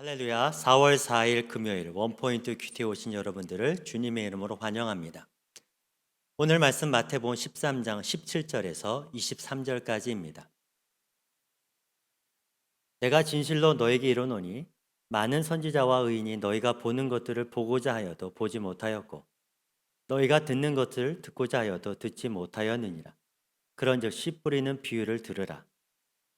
할렐루야. 4월 4일 금요일 원포인트 큐티에 오신 여러분들을 주님의 이름으로 환영합니다. 오늘 말씀 마태복음 13장 17절에서 23절까지입니다. 내가 진실로 너에게 이르노니 많은 선지자와 의인이 너희가 보는 것들을 보고자 하여도 보지 못하였고 너희가 듣는 것을 듣고자 하여도 듣지 못하였느니라. 그런즉 씨 뿌리는 비유를 들으라.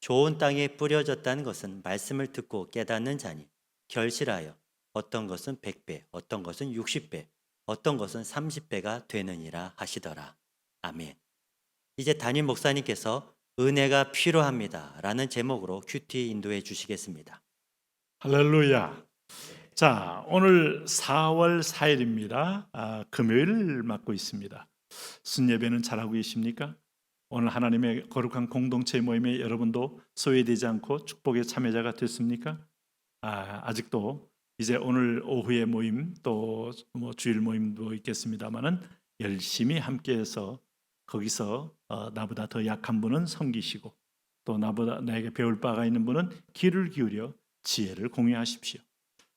좋은 땅에 뿌려졌다는 것은 말씀을 듣고 깨닫는 자니 결실하여 어떤 것은 100배, 어떤 것은 60배, 어떤 것은 30배가 되느니라 하시더라. 아멘. 이제 담임 목사님께서 은혜가 필요합니다. 라는 제목으로 큐티 인도해 주시겠습니다. 할렐루야. 자, 오늘 4월 4일입니다. 아, 금요일을 맞고 있습니다. 순예배는 잘하고 계십니까? 오늘 하나님의 거룩한 공동체 모임에 여러분도 소외되지 않고 축복의 참여자가 됐습니까? 아, 아직도 이제 오늘 오후에 모임 또 뭐 주일 모임도 있겠습니다만은 열심히 함께해서 거기서 어, 나보다 더 약한 분은 섬기시고 또 나보다 나에게 배울 바가 있는 분은 귀를 기울여 지혜를 공유하십시오.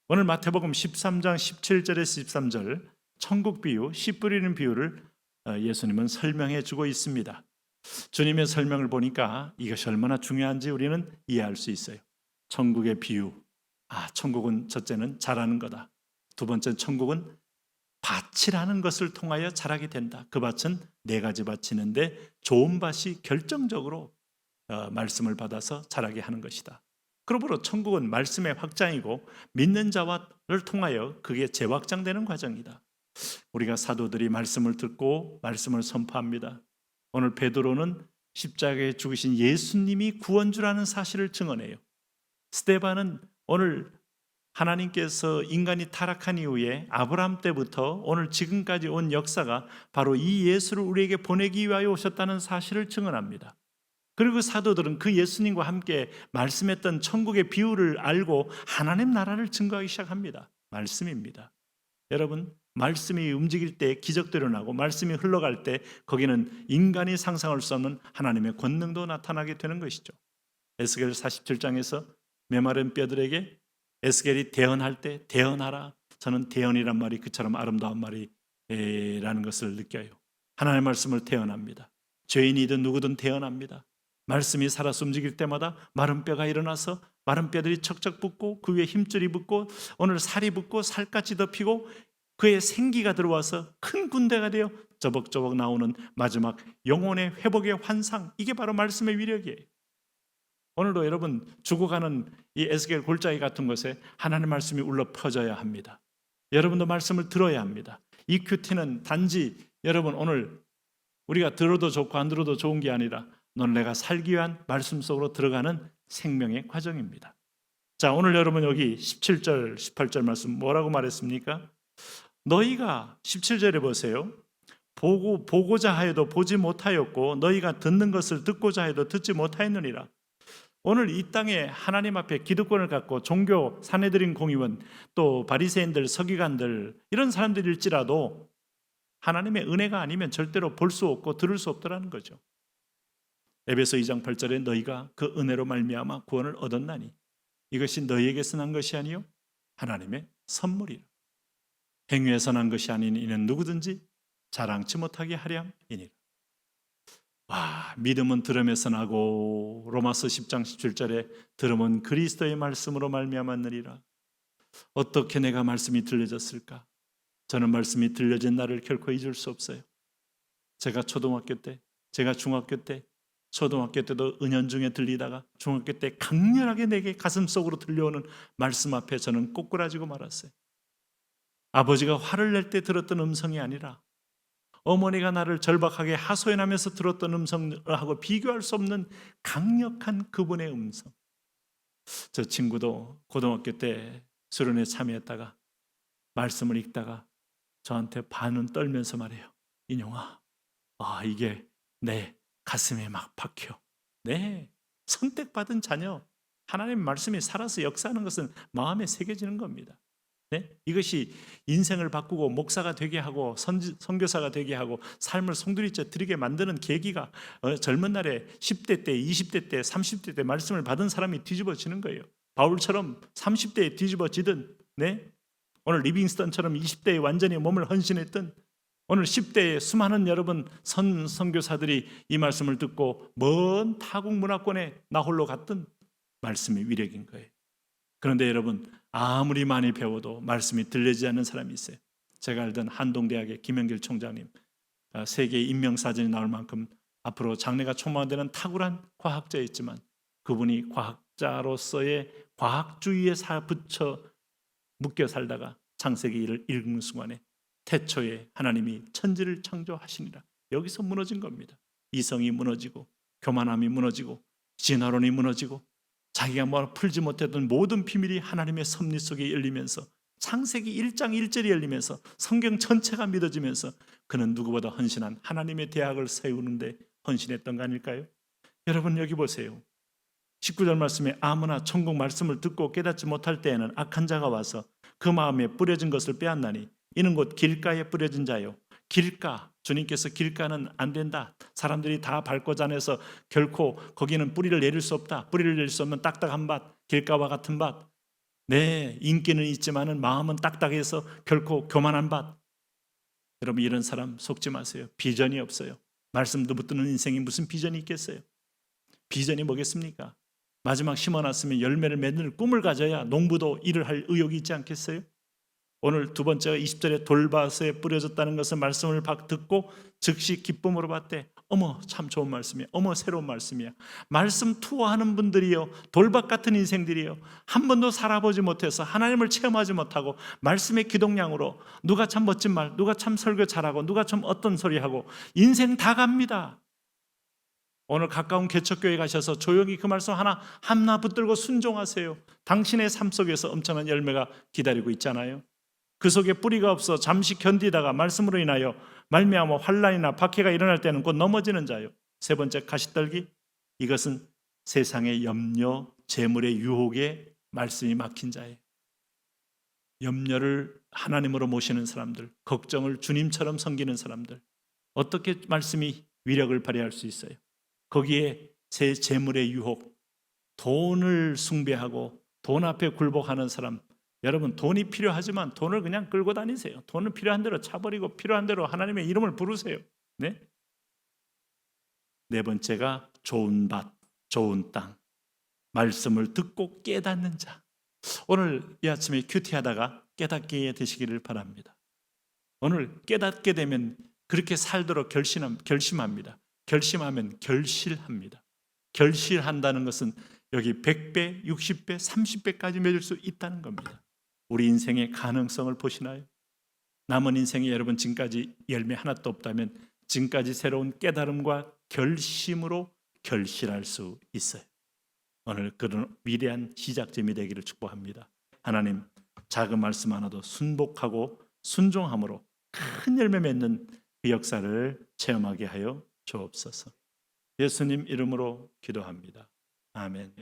오늘 마태복음 13장 17절에서 13절 천국 비유, 씨 뿌리는 비유를 어, 예수님은 설명해 주고 있습니다. 주님의 설명을 보니까 이것이 얼마나 중요한지 우리는 이해할 수 있어요. 천국의 비유. 아, 천국은 첫째는 잘하는 거다. 두 번째 천국은 밭이라는 것을 통하여 자라게 된다. 그 밭은 네 가지 밭이는데 좋은 밭이 결정적으로 어, 말씀을 받아서 자라게 하는 것이다. 그러므로 천국은 말씀의 확장이고 믿는 자와를 통하여 그게 재확장되는 과정이다. 우리가 사도들이 말씀을 듣고 말씀을 선포합니다. 오늘 베드로는 십자가에 죽으신 예수님이 구원주라는 사실을 증언해요. 스테반은 오늘 하나님께서 인간이 타락한 이후에 아브라함 때부터 오늘 지금까지 온 역사가 바로 이 예수를 우리에게 보내기 위하여 오셨다는 사실을 증언합니다. 그리고 사도들은 그 예수님과 함께 말씀했던 천국의 비유를 알고 하나님 나라를 증거하기 시작합니다. 말씀입니다. 여러분, 말씀이 움직일 때 기적도 일어나고 말씀이 흘러갈 때 거기는 인간이 상상할 수 없는 하나님의 권능도 나타나게 되는 것이죠. 에스겔 47장에서 메마른 뼈들에게 에스겔이 대언할 때 대언하라. 저는 대언이란 말이 그처럼 아름다운 말이라는 것을 느껴요. 하나님의 말씀을 대언합니다. 죄인이든 누구든 대언합니다. 말씀이 살아서 움직일 때마다 마른 뼈가 일어나서 마른 뼈들이 척척 붙고 그 위에 힘줄이 붙고 오늘 살이 붙고 살갗이 덮이고 그의 생기가 들어와서 큰 군대가 되어 저벅저벅 나오는 마지막 영혼의 회복의 환상 이게 바로 말씀의 위력이에요. 오늘도 여러분 죽어가는 이 에스겔 골짜기 같은 곳에 하나님의 말씀이 울려 퍼져야 합니다. 여러분도 말씀을 들어야 합니다. 이 큐티는 단지 여러분 오늘 우리가 들어도 좋고 안 들어도 좋은 게 아니라 넌 내가 살기 위한 말씀 속으로 들어가는 생명의 과정입니다. 자, 오늘 여러분 여기 17절, 18절 말씀 뭐라고 말했습니까? 너희가 17절에 보세요. 보고 보고자 하여도 보지 못하였고 너희가 듣는 것을 듣고자 해도 듣지 못하였느니라. 오늘 이 땅에 하나님 앞에 기득권을 갖고 종교 사내들인 공의원 또 바리새인들 서기관들 이런 사람들일지라도 하나님의 은혜가 아니면 절대로 볼 수 없고 들을 수 없더라는 거죠. 에베소 2장 8절에 너희가 그 은혜로 말미암아 구원을 얻었나니 이것이 너희에게서 난 것이 아니요 하나님의 선물이라. 행위에서 난 것이 아닌 이는 누구든지 자랑치 못하게 하렴이니라. 와, 믿음은 들음에서 나고 로마서 10장 17절에 들음은 그리스도의 말씀으로 말미암았느니라. 어떻게 내가 말씀이 들려졌을까? 저는 말씀이 들려진 날을 결코 잊을 수 없어요. 제가 초등학교 때, 제가 중학교 때, 초등학교 때도 은연중에 들리다가 중학교 때 강렬하게 내게 가슴 속으로 들려오는 말씀 앞에 저는 꼬꾸라지고 말았어요. 아버지가 화를 낼 때 들었던 음성이 아니라 어머니가 나를 절박하게 하소연하면서 들었던 음성하고 비교할 수 없는 강력한 그분의 음성. 저 친구도 고등학교 때 수련회 참여했다가 말씀을 읽다가 저한테 반은 떨면서 말해요. 인용아, 아 이게 내 가슴에 막 박혀. 네, 선택받은 자녀 하나님 말씀이 살아서 역사하는 것은 마음에 새겨지는 겁니다. 네? 이것이 인생을 바꾸고 목사가 되게 하고 선, 선교사가 되게 하고 삶을 송두리째 드리게 만드는 계기가 어, 젊은 날에 10대 때, 20대 때, 30대 때 말씀을 받은 사람이 뒤집어지는 거예요. 바울처럼 30대에 뒤집어지든 네? 오늘 리빙스턴처럼 20대에 완전히 몸을 헌신했던 오늘 10대에 수많은 여러분 선 선교사들이 이 말씀을 듣고 먼 타국 문화권에 나홀로 갔던 말씀이 위력인 거예요. 그런데 여러분 아무리 많이 배워도 말씀이 들리지 않는 사람이 있어요. 제가 알던 한동대학의 김영길 총장님 아, 세계 인명 사전이 나올 만큼 앞으로 장래가 촉망되는 탁월한 과학자였지만 그분이 과학자로서의 과학주의에 사 붙여 묶여 살다가 창세기를 읽는 순간에 태초에 하나님이 천지를 창조하시니라 여기서 무너진 겁니다. 이성이 무너지고 교만함이 무너지고 진화론이 무너지고 자기가 뭐 풀지 못했던 모든 비밀이 하나님의 섭리 속에 열리면서 창세기 1장 1절이 열리면서 성경 전체가 믿어지면서 그는 누구보다 헌신한 하나님의 대학을 세우는데 헌신했던 거 아닐까요? 여러분 여기 보세요. 19절 말씀에 아무나 천국 말씀을 듣고 깨닫지 못할 때에는 악한 자가 와서 그 마음에 뿌려진 것을 빼앗나니 이는 곧 길가에 뿌려진 자요. 길가 주님께서 길가는 안 된다. 사람들이 다 밟고 자내서 결코 거기는 뿌리를 내릴 수 없다. 뿌리를 내릴 수 없는 딱딱한 밭, 길가와 같은 밭. 네, 인기는 있지만은 마음은 딱딱해서 결코 교만한 밭. 여러분 이런 사람 속지 마세요. 비전이 없어요. 말씀도 못 듣는 인생이 무슨 비전이 있겠어요? 비전이 뭐겠습니까? 마지막 심어놨으면 열매를 맺는 꿈을 가져야 농부도 일을 할 의욕이 있지 않겠어요? 오늘 두 번째가 20절에 돌밭에 뿌려졌다는 것을 말씀을 박 듣고 즉시 기쁨으로 봤대. 어머 참 좋은 말씀이야. 어머 새로운 말씀이야. 말씀 투어하는 분들이요. 돌밭 같은 인생들이요. 한 번도 살아보지 못해서 하나님을 체험하지 못하고 말씀의 기동량으로 누가 참 멋진 말, 누가 참 설교 잘하고 누가 참 어떤 소리 하고 인생 다 갑니다. 오늘 가까운 개척교회 가셔서 조용히 그 말씀 하나 하나 붙들고 순종하세요. 당신의 삶 속에서 엄청난 열매가 기다리고 있잖아요. 그 속에 뿌리가 없어 잠시 견디다가 말씀으로 인하여 말미암아 환란이나 박해가 일어날 때는 곧 넘어지는 자요. 세 번째 가시떨기 이것은 세상의 염려, 재물의 유혹에 말씀이 막힌 자예요. 염려를 하나님으로 모시는 사람들, 걱정을 주님처럼 섬기는 사람들 어떻게 말씀이 위력을 발휘할 수 있어요? 거기에 새 재물의 유혹, 돈을 숭배하고 돈 앞에 굴복하는 사람 여러분 돈이 필요하지만 돈을 그냥 끌고 다니세요. 돈은 필요한 대로 차버리고 필요한 대로 하나님의 이름을 부르세요. 네? 네 번째가 좋은 밭, 좋은 땅. 말씀을 듣고 깨닫는 자. 오늘 이 아침에 큐티하다가 깨닫게 되시기를 바랍니다. 오늘 깨닫게 되면 그렇게 살도록 결심, 결심합니다. 결심하면 결실합니다. 결실한다는 것은 여기 100배, 60배, 30배까지 맺을 수 있다는 겁니다. 우리 인생의 가능성을 보시나요? 남은 인생에 여러분 지금까지 열매 하나도 없다면 지금까지 새로운 깨달음과 결심으로 결실할 수 있어요. 오늘 그런 위대한 시작점이 되기를 축복합니다. 하나님 작은 말씀 하나도 순복하고 순종함으로 큰 열매 맺는 그 역사를 체험하게 하여 주옵소서. 예수님 이름으로 기도합니다. 아멘.